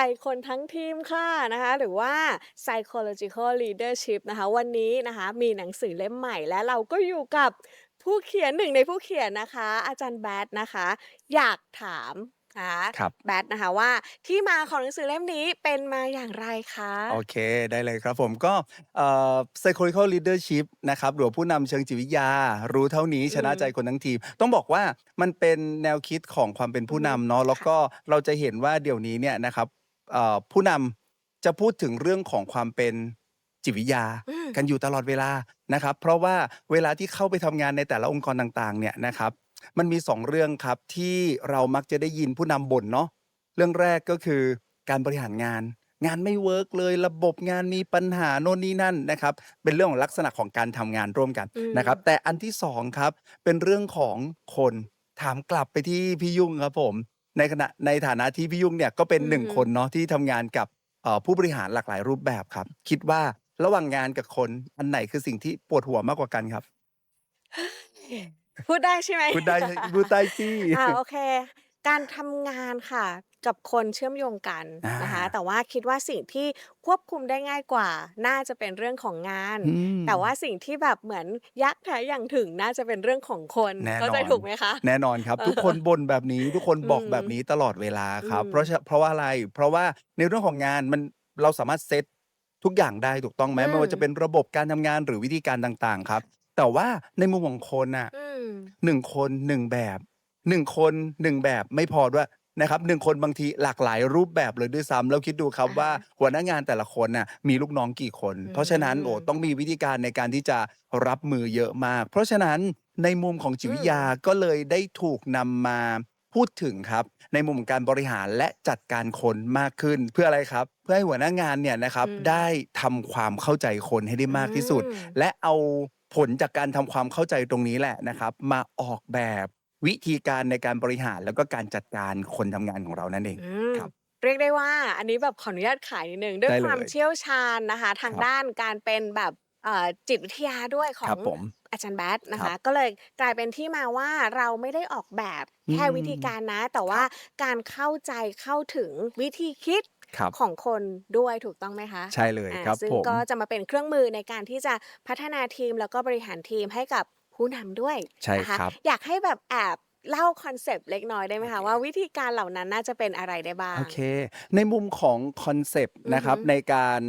ส่คนทั้งทีมค่ะนะคะ หรือว่า psychological leadership นะคะ วันนี้นะคะมีหนังสือเล่มใหม่และเราก็อยู่กับผู้เขียนหนึ่งในผู้เขียนนะคะ อาจารย์แบทนะคะ อยากถามนะคะครับ แบทนะคะว่าที่มาของหนังสือเล่มนี้เป็นมาอย่างไรคะ?โอเคได้เลยครับผมก็เอ่อ psychological leadership นะครับหรือว่าผู้นำเชิงจิตวิทยา รู้เท่านี้อืชนะใจมคนทั้งทีม ต้องบอกว่ามันเป็นแนวคิดของความเป็นอืผู้อฮึนำเนาะแล้วค่ะก็เราจะเห็นว่าเดี๋ยวนี้เนี่ยนะครับเอ่อ ผู้นำจะพูดถึงเรื่องของความเป็นจิตวิทยา อืม กันอยู่ตลอดเวลานะครับ เพราะว่าเวลาที่เข้าไปทำงานในแต่ละองค์กรต่างๆ เนี่ยนะครับ มันมี2เรื่องครับที่เรามักจะได้ยินผู้นำบ่นเนาะเรื่องแรกก็คือการบริหารงาน งานไม่เวิร์กเลยระบบงานมีปัญหาโน่นนี่นั่นนะครับ เป็นเรื่องของลักษณะของการทำงานร่วมกันอืนะครับมแต่อันที่2ครับเป็นเรื่องของคนถามกลับไปที่พี่ยุ่งครับผม ในขณะในฐานะที่พี่ยุ่งเนี่ยก็เป็อืนอหนึ่งฮึคนเนาะที่ทำงานกับเอ่อผู้บริหารหลากหลายรูปแบบครับ คิดว่าระหว่างงานกับคนอันไหนคือสิ่งที่ปวดหัวมากกว่ากันครับ?พูดได้ใช่ไหม?พูดได้ชพูดได้สิอาโอเค การทำงานค่ะ กับคนเชื่อมโยงกันอนะคะาแต่ว่าคิดว่าสิ่งที่ควบคุมได้ง่ายกว่า น่าจะเป็นเรื่องของงานอืแต่ว่ามสิ่งที่แบบเหมือนยักษ์แท้อย่างถึงน่าจะเป็นเรื่องของคนแน่เข้านใจอนถูกไหมคะ แน่นอนครับเอทุกอคนบ่นแบบนี้ทุกคนอืบอกแบบมนี้ตลอดเวลาอืครับ เพราะมฉะเพราะว่าอะไร เพราะว่าในเรื่องของงานมันเราสามารถเซตทุกอย่างได้ถูกต้องไหมอืไม่ว่าจะเป็มนระบบการทำงานหรือวิธีการต่างๆ ครับ แต่ว่าในมุมของคนน่ะอืม1คน1แบบ1คน1แบบไม่พอด้วย นะครับ1คนบางทีหลากหลายรูปแบบเลยด้วยซ้ำแล้วคิดดูครับอะว่าฮะหัวหน้างานแต่ละคนน่ะมีลูกน้องกี่คนอืเพราะฉะนั้นโอ้มต้องมีวิธีการในการที่จะรับมือเยอะมาก เพราะฉะนั้นในมุมของจิตอืวิทยามก็เลยได้ถูกนำมาพูดถึงครับ ในมุมของการบริหารและจัดการคนมากขึ้นเพื่ออะไรครับ เพื่อให้หัวหน้างานเนี่ยนะครัอืบมได้ทำความเข้าใจคนให้ได้อืมากที่สุดมและเอาผลจากการทำความเข้าใจตรงนี้แหละนะครับ มาออกแบบ วิธีการในการบริหาร แล้วก็การจัดการคนทำงานของเรานั่นเองอืมครับ เรียกได้ว่า อันนี้แบบขออนุญาตขายนิดหนึ่งด้วยได้คเลวามยเชี่ยวชาญนะคะ ทางครับ ด้านการเป็นแบบเอ่อจิตวิทยาด้วยขคอรังบผม อาจารย์แบทนะคคะรับก็เลยกลายเป็นที่มาว่าเราไม่ได้ออกแบบอืแค่วิธีมการนะ แต่คว่ารับการเข้าใจเข้าถึงวิธีคิดครับ ของคนด้วยถูกต้องไหมคะ ใช่เลยอาครับซึ่งผม ก็จะมาเป็นเครื่องมือในการที่จะพัฒนาทีมแล้วก็บริหารทีมให้กับ ผู้นำด้วยใช่นะคะครับ อยากให้แบบแอบเล่าคอนเซปต์เล็กน้อยได้ไหมโอคะเคว่าวิธีการเหล่านั้นน่าจะเป็นอะไรได้บ้าโองเค ในมุมของคอนเซปต์อืนะอคฮรับึในการ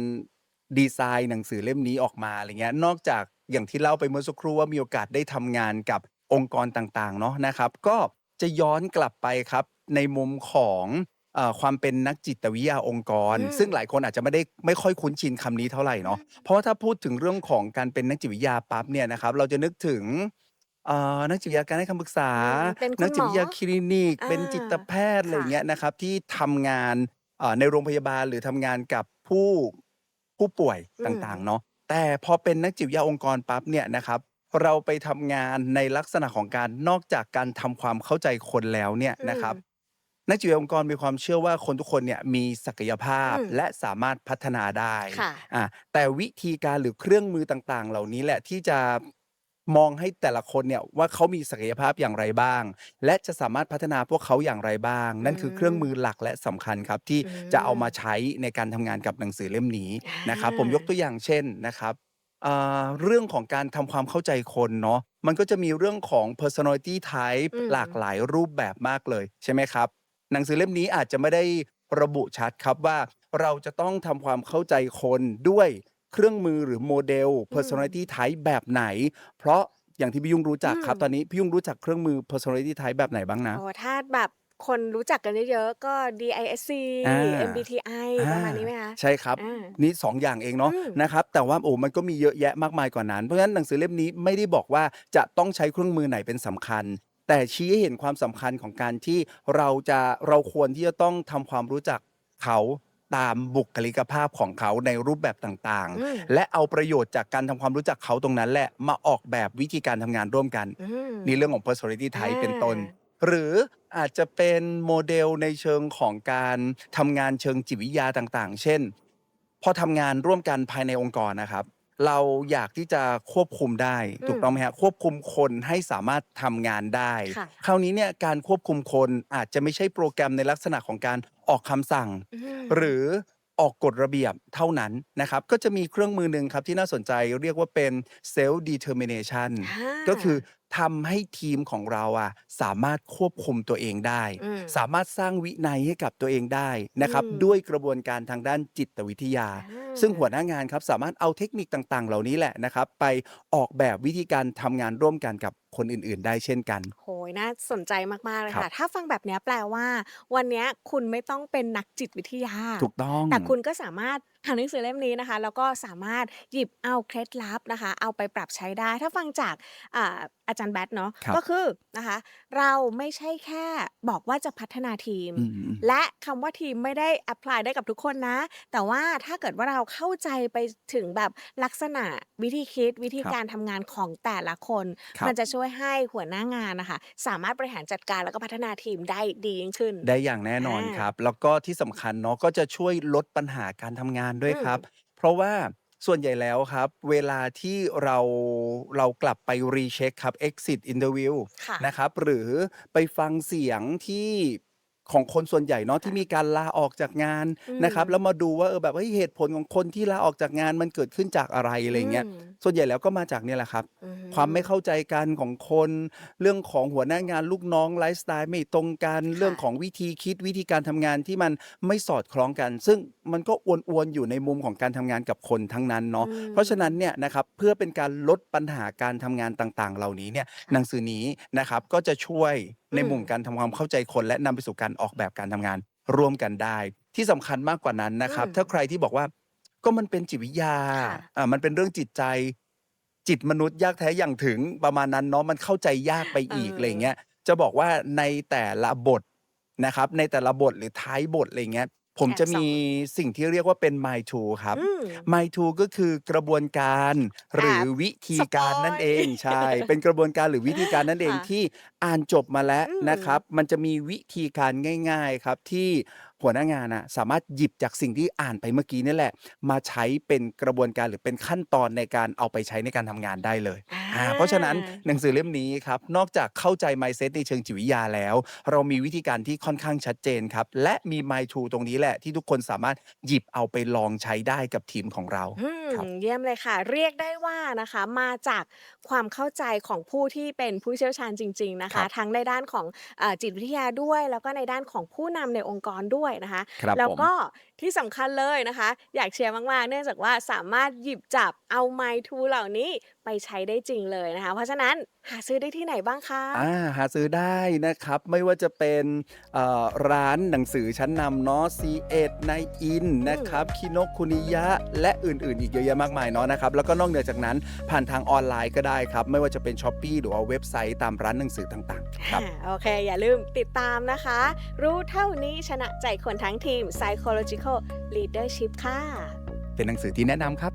ดีไซน์หนังสือเล่มนี้ออกมาอะไรเงี้ยนอกจากอย่างที่เล่าไปเมื่อสักครู่ว่ามีโอกาสได้ทำงานกับองค์กรต่างๆเนาะนะครับ ก็จะย้อนกลับไปครับในมุมของ เอ่อความเป็นนักจิตวิทยาองค์กร อืซึ่งมหลายคนอาจจะไม่ได้ไม่ค่อยคุ้นชินคำนี้เท่าไรอืเนาะมเพราะว่าถ้าพูดถึงเรื่องของการเป็นนักจิตวิทยาปั๊บเนี่ยนะครับเราจะนึกถึงเอ่อนักจิตวิทยาการให้คำปรึกษา อืมเป็นคนุักณจิหมอตวิทยาคลินิกอาเป็นจิตแพทย์อะไรค่อย่าะงเงี้ยนะครับที่ทำงานเอ่อในโรงพยาบาลหรือทำงานกับผู้ผู้ป่วยอืต่างมๆเนาะแต่พอเป็นนักจิตวิทยาองค์กรปั๊บเนี่ยนะครับ เราไปทำงานในลักษณะของการนอกจากการทำความเข้าใจคนแล้วเนี่ยอืนะครับม นักจิตวิทยาองค์กรมีความเชื่อว่าคนทุกคนเนี่ยมีศักยภาอืพมและสามารถพัฒนาได้ค่ะอาแต่วิธีการหรือเครื่องมือต่างๆ เหล่านี้แหละที่จะมองให้แต่ละคนเนี่ยว่าเขามีศักยภาพอย่างไรบ้าง และจะสามารถพัฒนาพวกเขาอย่างไรบ้างอืนั่นคือเครื่องมือมหลักและสำคัญครับที่อืจะเอามามใช้ในการทำงานกับหนังสือเล่มนี้อานะครับ ผมยกตัวอย่างเช่นนะครับอ่าเรื่องของการทำความเข้าใจคนเนาะมันก็จะมีเรื่องของ personality type อืหลากมหลายรูปแบบมากเลยใช่ไหมครับ หนังสือเล่มนี้อาจจะไม่ได้ระบุชัดครับว่าเราจะต้องทำความเข้าใจคนด้วยเครื่องมือหรือโมเดลอืม personality type แบบไหน เพราะอย่างที่พี่ยุ่งรู้อืจักครับมตอนนี้พี่ยุ่งรู้จักเครื่องมือ personality type แบบไหนบ้างนะ?อ๋อถ้าแบบคนรู้จักกันเยอะๆก็ DISC อา MBTI อาประมาณนี้ไหมคะ?ใช่ครับอานี่ 2 อย่างเองอืเนาะมนะครับแต่ว่าโอ้มันก็มีเยอะแยะมากมายกว่านั้น เพราะฉะนั้นหนังสือเล่มนี้ไม่ได้บอกว่าจะต้องใช้เครื่องมือไหนเป็นสำคัญ แต่ชี้ให้เห็นความสำคัญของการที่เราจะเราควรที่จะต้องทำความรู้จักเขาตามบุคลิกภาพของเขาในรูปแบบต่างอืม ๆ และเอาประโยชน์จากการทำความรู้จักเขาตรงนั้นแหละมาออกแบบวิธีการทำงานร่วมกัน อืมนี่เรื่องของ personality อา type เป็นต้น หรืออาจจะเป็นโมเดลในเชิงของการทำงานเชิงจิตวิทยาต่างๆ เช่น พอทำงานร่วมกันภายในองค์กรนะครับ เราอยากที่จะควบคุมได้ อืถูกมต้องไหมฮะควบคุมคนให้สามารถทำงานได้ ค่ะ คราวนี้เนี่ยการควบคุมคนอาจจะไม่ใช่โปรแกรมในลักษณะของการออกคำสั่ง อืม หรือออกกฎระเบียบเท่านั้นนะครับ ก็จะมีเครื่องมือหนึ่งครับที่น่าสนใจเรียกว่าเป็น self determination อ่า ก็คือ ทำให้ทีมของเราอะสามารถควบคุมตัวเองได้ อืม สามารถสร้างวินัยให้กับตัวเองได้นะครับ อืม ด้วยกระบวนการทางด้านจิตวิทยา อ่า ซึ่งหัวหน้างานครับสามารถเอาเทคนิคต่างๆ เหล่านี้แหละนะครับ ไปออกแบบวิธีการทำงานร่วมกันกับคนอื่นๆ ได้เช่นกัน โหยน่าสนใจมาก ๆ เลยครับ ค่ะ ถ้าฟังแบบเนี้ยแปลว่า วันเนี้ยคุณไม่ต้องเป็นนักจิตวิทยา ถูกต้อง แต่คุณก็สามารถอ่านหนังสือเล่มนี้นะคะ แล้วก็สามารถหยิบเอาเคล็ดลับนะคะ เอาไปปรับใช้ได้ ถ้าฟังจากอ่าอาจารย์แบทเนาะครับก็คือนะคะเราไม่ใช่แค่บอกว่าจะพัฒนาทีมอืมและคำว่าทีมไม่ได้แอพพลายได้กับทุกคนนะ แต่ว่าถ้าเกิดว่าเราเข้าใจไปถึงแบบลักษณะวิธีคิดวิธีครับการทำงานของแต่ละคนครับมันจะช่วยให้หัวหน้างานนะคะสามารถบริหารจัดการแล้วก็พัฒนาทีมได้ดียิ่งขึ้น ได้อย่างแน่นอนอ่าครับ แล้วก็ที่สำคัญเนาะก็จะช่วยลดปัญหาการทำงานด้วยอืมครับ เพราะว่า ส่วนใหญ่แล้วครับ เวลาที่เราเรากลับไปรีเช็คครับ exit interview ค่ะ นะครับ หรือไปฟังเสียงที่ของคนส่วนใหญ่เนาะที่มีการลาออกจากงานอืมนะครับ แล้วมาดูว่าเออแบบเฮ้ยเหตุผลของคนที่ลาออกจากงานมันเกิดขึ้นจากอะไรอะไรเงี้ยอืม ส่วนใหญ่แล้วก็มาจากเนี่ยแหละครับ อืความไม่เข้าใจกันของคน เรื่องของหัวหน้างานลูกน้องไลฟ์สไตล์ไม่ตรงกันค่ะเรื่องของวิธีคิดวิธีการทำงานที่มันไม่สอดคล้องกัน ซึ่งมันก็อวนๆอยู่ในมุมของการทำงานกับคนทั้งนั้นเนาะอืมเพราะฉะนั้นเนี่ยนะครับเพื่อเป็นการลดปัญหาการทำงานต่างๆ เหล่านี้เนี่ยหนังสือนี้นะครับก็จะช่วยในมุมการทำความเข้าใจคนและนำไปสู่การออกแบบการทำงานร่วมกันได้ ที่สำคัญมากกว่านั้นนะครับอืมถ้าใครที่บอกว่า ก็มันเป็นจิตวิทยา ค่ะ อ่า มันเป็นเรื่องจิตใจ จิตมนุษย์ยากแท้อย่างถึงประมาณนั้นเนาะ มันเข้าใจยากไปอีกเอออ อะไรเงี้ย จะบอกว่าในแต่ละบทนะครับ ในแต่ละบทหรือท้ายบทอะไรเงี้ย ผมจะมีสิ่งที่เรียกว่าเป็น my to ครับ อืม my to ก็คือกระบวนการหรือวิธีการนั่นเองสปอยใช่ เป็นกระบวนการหรือวิธีการนั่นเองค่ะที่อ่านจบมาแล้วอืมนะครับ มันจะมีวิธีการง่าย ๆครับที่ หัวหน้างานอะสามารถหยิบจากสิ่งที่อ่านไปเมื่อกี้นี่แหละ มาใช้เป็นกระบวนการหรือเป็นขั้นตอนในการเอาไปใช้ในการทำงานได้เลยอ่าเพราะฉะนั้นหนังสือเล่มนี้ครับ นอกจากเข้าใจ mindset ในเชิงจิตวิทยาแล้ว เรามีวิธีการที่ค่อนข้างชัดเจนครับ และมี my to ตรงนี้แหละที่ทุกคนสามารถหยิบเอาไปลองใช้ได้กับทีมของเราอืมครับ เยี่ยมเลยค่ะ เรียกได้ว่านะคะ มาจากความเข้าใจของผู้ที่เป็นผู้เชี่ยวชาญจริง ๆนะครัคะบทั้งในด้านของเออจิตวิทยาด้วย แล้วก็ในด้านของผู้นำในองค์กรด้วยนะคะครับแล้วผมก็ ที่สำคัญเลยนะคะ อยากเชียร์มากๆ เนื่องจากว่าสามารถหยิบจับเอา My t o เหล่านี้ไปใช้ได้จริงเลยนะคะ เพราะฉะนั้นหาซื้อได้ที่ไหนบ้างคะ อ่าหาซื้อได้นะครับ ไม่ว่าจะเป็นเอ่อร้านหนังสือชั้นนำเนาะ C1 ในอินนะครับคินกคุนิยะ และอื่นๆ อีกเยอะแยะมากมายเนาะนะครับ แล้วก็นอกเหนือจากนั้นผ่านทางออนไลน์ก็ได้ครับ ไม่ว่าจะเป็น s h อ p e e หรือว่าเว็บไซต์ตามร้านหนังสือต่างๆครับ อ่าโอเค อย่าลืมติดตามนะคะ รู้เท่านี้ชนะใจคนทั้งทีม Psychological Leadership ค่ะ เป็นหนังสือที่แนะนำครับ